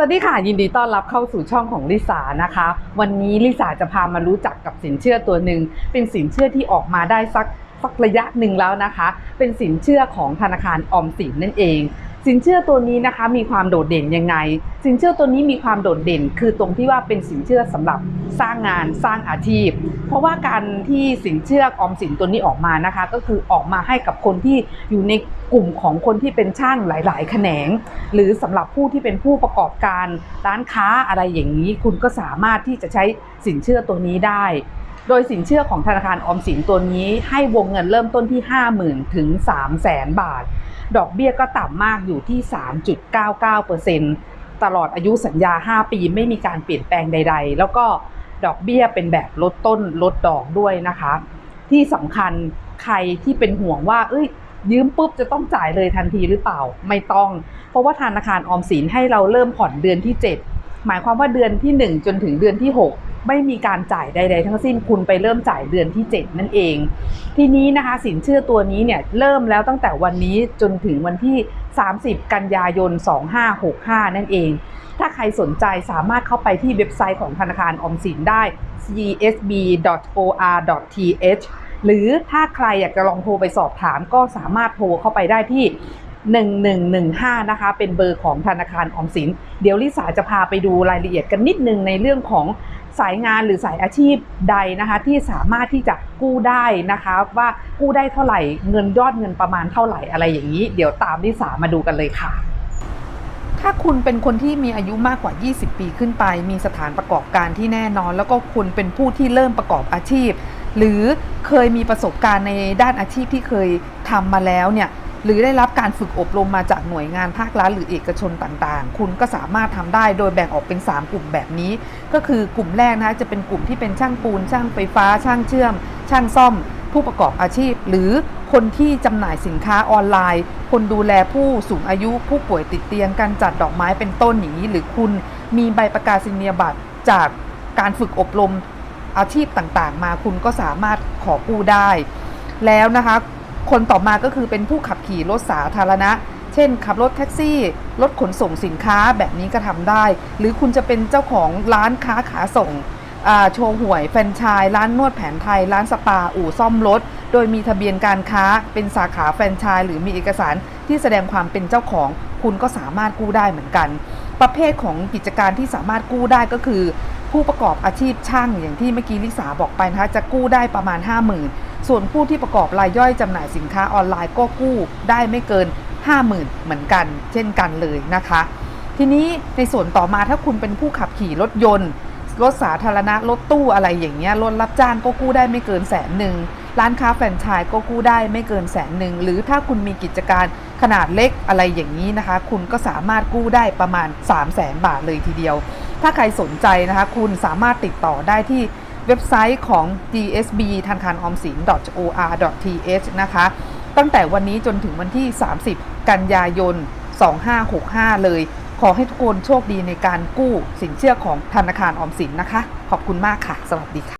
สวัสดีค่ะ ยินดีต้อนรับเข้าสู่ช่องของลิสานะคะ วันนี้ลิสาจะพามารู้จักกับสินเชื่อตัวหนึ่งเป็นสินเชื่อที่ออกมาได้สักสักระยะหนึ่งแล้วนะคะ เป็นสินเชื่อของธนาคารออมสินนั่นเอง สินเชื่อตัวนี้นะคะมีความโดดเด่นยังไง สินเชื่อตัวนี้มีความโดดเด่น คือตรงที่ว่าเป็นสินเชื่อสำหรับสร้างงานสร้างอาชีพ เพราะว่าการที่สินเชื่อออมสินตัวนี้ออกมานะคะ ก็คือออกมาให้กับคนที่อยู่ในกลุ่มของคนที่เป็นช่างหลาย ๆ แขนง หรือสำหรับผู้ที่เป็นผู้ประกอบการร้านค้าอะไรอย่างนี้ คุณก็สามารถที่จะใช้สินเชื่อตัวนี้ได้ โดยสินเชื่อของธนาคารออมสินตัวนี้ ให้วงเงินเริ่มต้นที่ 50,000 ถึง 300,000 บาท ดอกเบี้ยก็ต่ำมากอยู่ที่ 3.99%ตลอดอายุสัญญา 5 ปีไม่มีการเปลี่ยนแปลงใด ๆ แล้วก็ดอกเบี้ยเป็นแบบลดต้นลดดอกด้วยนะคะ ที่สำคัญใครที่เป็นห่วงว่าเอ้ยยืมปุ๊บจะต้องจ่ายเลยทันทีหรือเปล่าไม่ต้อง เพราะว่าธนาคารออมสินให้เราเริ่มผ่อนเดือนที่ 7 หมายความว่าเดือนที่ 1 จนถึงเดือนที่ 6 ไม่มีการจ่ายใด ๆ ทั้งสิ้นคุณไปเริ่มจ่ายเดือนที่ 7 นั่นเอง ทีนี้นะคะสินเชื่อตัวนี้เนี่ยเริ่มแล้วตั้งแต่วันนี้จนถึงวันที่ 30 กันยายน 2565 นั่นเอง ถ้าใครสนใจสามารถเข้าไปที่เว็บไซต์ของธนาคารออมสินได้ csb.or.th หรือถ้าใครอยากจะลองโทรไปสอบถามก็สามารถโทรเข้าไปได้ที่ 1115 นะคะ เป็นเบอร์ของธนาคารออมสิน เดี๋ยวลิสาจะพาไปดูรายละเอียดกันนิดนึงในเรื่องของสายงานหรือสายอาชีพใดนะคะ ที่สามารถที่จะกู้ได้นะคะ ว่ากู้ได้เท่าไหร่เงินยอดเงินประมาณเท่าไหร่อะไรอย่างนี้ เดี๋ยวตามลิสามาดูกันเลยค่ะ ถ้าคุณเป็นคนที่มีอายุมากกว่า 20 ปีขึ้นไป มีสถานประกอบการที่แน่นอน แล้วก็คุณเป็นผู้ที่เริ่มประกอบอาชีพ หรือเคยมีประสบการณ์ในด้านอาชีพที่เคยทำมาแล้วเนี่ย หรือได้รับการฝึกอบรมมาจากหน่วยงานภาครัฐหรือเอกชนต่างๆ คุณก็สามารถทำได้โดยแบ่งออกเป็น 3 กลุ่มแบบนี้ ก็คือกลุ่มแรกนะคะจะเป็นกลุ่มที่เป็นช่างปูน ช่างไฟฟ้า ช่างเชื่อม ช่างซ่อม ผู้ประกอบอาชีพ หรือคนที่จำหน่ายสินค้าออนไลน์ คนดูแลผู้สูงอายุ ผู้ป่วยติดเตียงการจัดดอกไม้เป็นต้นอย่างนี้ หรือคุณมีใบประกาศนียบัตรจากการฝึกอบรมอาชีพต่างๆ มาคุณก็สามารถขอกู้ได้ แล้วนะคะ คนต่อมาก็คือเป็นผู้ขับขี่รถสาธารณะ เช่น ขับรถแท็กซี่รถขนส่งสินค้าแบบนี้ก็ทำได้ หรือคุณจะเป็นเจ้าของร้านค้าขาส่งโชว์หวยแฟรนไชส์ร้านนวดแผนไทย ร้านสปา อู่ซ่อมรถ โดยมีทะเบียนการค้าเป็นสาขาแฟรนไชส์หรือมีเอกสารที่แสดงความเป็นเจ้าของ คุณก็สามารถกู้ได้เหมือนกัน ประเภทของกิจการที่สามารถกู้ได้ก็คือ ผู้ประกอบอาชีพช่างอย่างที่เมื่อกี้ลิสาบอกไปนะคะจะกู้ได้ประมาณ 50,000 ส่วนผู้ที่ประกอบรายย่อยจำหน่ายสินค้าออนไลน์ก็กู้ได้ไม่เกิน 50,000 เหมือนกัน เช่นกันเลยนะคะ ทีนี้ในส่วนต่อมาถ้าคุณเป็นผู้ขับขี่รถยนต์รถสาธารณะรถตู้อะไรอย่างเงี้ยรถรับจ้างก็กู้ได้ไม่เกินแสนหนึ่งร้านค้าแฟรนไชส์ก็กู้ได้ไม่เกินแสนหนึ่งหรือถ้าคุณมีกิจการขนาดเล็กอะไรอย่างนี้นะคะ คุณก็สามารถกู้ได้ประมาณ 3 0 0แสนบาทเลยทีเดียว ถ้าใครสนใจนะคะ คุณสามารถติดต่อได้ที่ เว็บไซต์ของ dsb ธนาคารออมสิน .or.th นะคะ ตั้งแต่วันนี้จนถึงวันที่ 30 กันยายน 2565 เลย ขอให้ทุกคนโชคดีในการกู้สินเชื่อของธนาคารออมสินนะคะ ขอบคุณมากค่ะ สวัสดีค่ะ